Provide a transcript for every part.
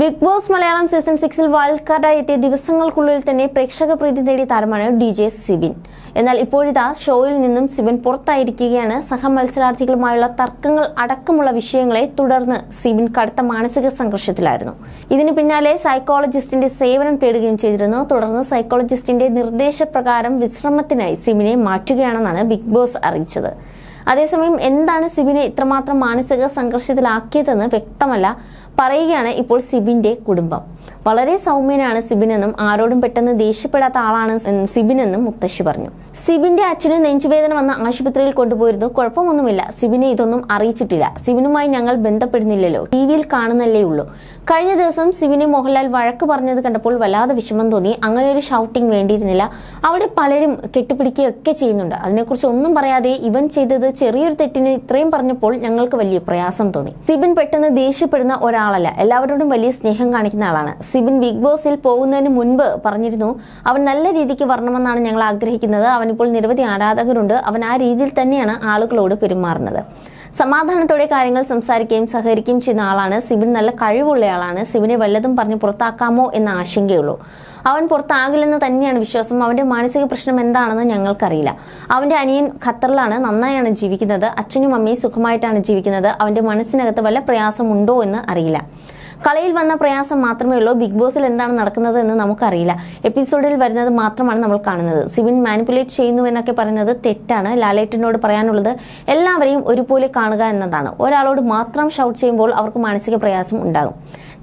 Big boss Malayalam season സിക്സിൽ wild കാർഡായി എത്തിയ ദിവസങ്ങൾക്കുള്ളിൽ തന്നെ പ്രേക്ഷക പ്രീതി നേടിയ താരമാണ് ഡി ജെ സിബിൻ. എന്നാൽ ഇപ്പോഴിതാ ഷോയിൽ നിന്നും സിബിൻ പുറത്തായിരിക്കുകയാണ്. സഹമത്സരാർത്ഥികളുമായുള്ള തർക്കങ്ങൾ അടക്കമുള്ള വിഷയങ്ങളെ തുടർന്ന് സിബിൻ കടുത്ത മാനസിക സംഘർഷത്തിലായിരുന്നു. ഇതിന് പിന്നാലെ സൈക്കോളജിസ്റ്റിന്റെ സേവനം തേടുകയും ചെയ്തിരുന്നു. തുടർന്ന് സൈക്കോളജിസ്റ്റിന്റെ നിർദ്ദേശപ്രകാരം വിശ്രമത്തിനായി സിബിനെ മാറ്റുകയാണെന്നാണ് ബിഗ് ബോസ് അറിയിച്ചത്. അതേസമയം എന്താണ് സിബിനെ ഇത്രമാത്രം മാനസിക സംഘർഷത്തിലാക്കിയതെന്ന് വ്യക്തമല്ല. പറയുകയാണ് ഇപ്പോൾ സിബിന്റെ കുടുംബം. വളരെ സൗമ്യനാണ് സിബിനെന്നും ആരോടും പെട്ടെന്ന് ദേഷ്യപ്പെടാത്ത ആളാണ് സിബിനെന്നും മുത്തശ്ശി പറഞ്ഞു. സിബിന്റെ അച്ഛന് നെഞ്ചുവേദന വന്ന് ആശുപത്രിയിൽ കൊണ്ടുപോയിരുന്നു. കുഴപ്പമൊന്നുമില്ല. സിബിനെ ഇതൊന്നും അറിയിച്ചിട്ടില്ല. സിബിനുമായി ഞങ്ങൾ ബന്ധപ്പെടുന്നില്ലല്ലോ. ടി വിയിൽ കാണുന്നല്ലേ ഉള്ളൂ. കഴിഞ്ഞ ദിവസം സിബിനെ മോഹൻലാൽ വഴക്ക് പറഞ്ഞത് കണ്ടപ്പോൾ വല്ലാതെ വിഷമം തോന്നി. അങ്ങനെ ഒരു ഷൗട്ടിംഗ് വേണ്ടിയിരുന്നില്ല. അവിടെ പലരും കെട്ടിപ്പിടിക്കുകയൊക്കെ ചെയ്യുന്നുണ്ട്. അതിനെക്കുറിച്ച് ഒന്നും പറയാതെ ഇവൻ ചെയ്തത് ചെറിയൊരു തെറ്റിന് ഇത്രയും പറഞ്ഞപ്പോൾ ഞങ്ങൾക്ക് വലിയ പ്രയാസം തോന്നി. സിബിൻ പെട്ടെന്ന് ദേഷ്യപ്പെടുന്ന ഒരാളല്ല എല്ലാവരോടും വലിയ സ്നേഹം കാണിക്കുന്ന ആളാണ്. സിബിൻ ബിഗ് ബോസിൽ പോകുന്നതിന് മുൻപ് പറഞ്ഞിരുന്നു അവൻ നല്ല രീതിക്ക് വരണമെന്നാണ് ഞങ്ങൾ ആഗ്രഹിക്കുന്നത്. അവനിപ്പോൾ നിരവധി ആരാധകരുണ്ട്. അവൻ ആ രീതിയിൽ തന്നെയാണ് ആളുകളോട് പെരുമാറുന്നത്. സമാധാനത്തോടെ കാര്യങ്ങൾ സംസാരിക്കുകയും സഹകരിക്കുകയും ചെയ്യുന്ന ആളാണ്. സിബിൻ നല്ല കഴിവുള്ളയാളാണ് സിബിനെ വല്ലതും പറഞ്ഞ് പുറത്താക്കാമോ എന്ന ആശങ്കയുള്ളൂ. അവൻ പുറത്താകില്ലെന്ന് തന്നെയാണ് വിശ്വാസം. അവന്റെ മാനസിക പ്രശ്നം എന്താണെന്ന് ഞങ്ങൾക്കറിയില്ല. അവന്റെ അനിയൻ ഖത്തറിലാണ് നന്നായാണ് ജീവിക്കുന്നത്. അച്ഛനും അമ്മയും സുഖമായിട്ടാണ് ജീവിക്കുന്നത്. അവന്റെ മനസ്സിനകത്ത് വല്ല പ്രയാസമുണ്ടോ എന്ന് അറിയില്ല. കളയിൽ വന്ന പ്രയാസം മാത്രമേ ഉള്ളൂ. ബിഗ് ബോസിൽ എന്താണ് നടക്കുന്നത് എന്ന് നമുക്കറിയില്ല. എപ്പിസോഡിൽ വരുന്നത് മാത്രമാണ് നമ്മൾ കാണുന്നത്. സിബിൻ മാനിപ്പുലേറ്റ് ചെയ്യുന്നു എന്നൊക്കെ പറയുന്നത് തെറ്റാണ്. ലാലേട്ടനോട് പറയാനുള്ളത് എല്ലാവരെയും ഒരുപോലെ കാണുക എന്നതാണ്. ഒരാളോട് മാത്രം ഷൗട്ട് ചെയ്യുമ്പോൾ അവർക്ക് മാനസിക പ്രയാസം ഉണ്ടാകും.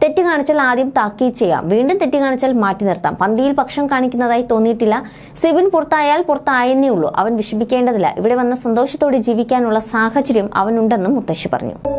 തെറ്റ് കാണിച്ചാൽ ആദ്യം താക്കീത് ചെയ്യാം. വീണ്ടും തെറ്റ് കാണിച്ചാൽ മാറ്റി നിർത്താം. പന്തിയിൽ പക്ഷം കാണിക്കുന്നതായി തോന്നിയിട്ടില്ല. സിബിൻ പുറത്തായാൽ പുറത്തായെന്നേ ഉള്ളൂ. അവൻ വിഷമിക്കേണ്ടതില്ല. ഇവിടെ വന്ന സന്തോഷത്തോടെ ജീവിക്കാനുള്ള സാഹചര്യം അവനുണ്ടെന്നും മുത്തശ്ശി പറഞ്ഞു.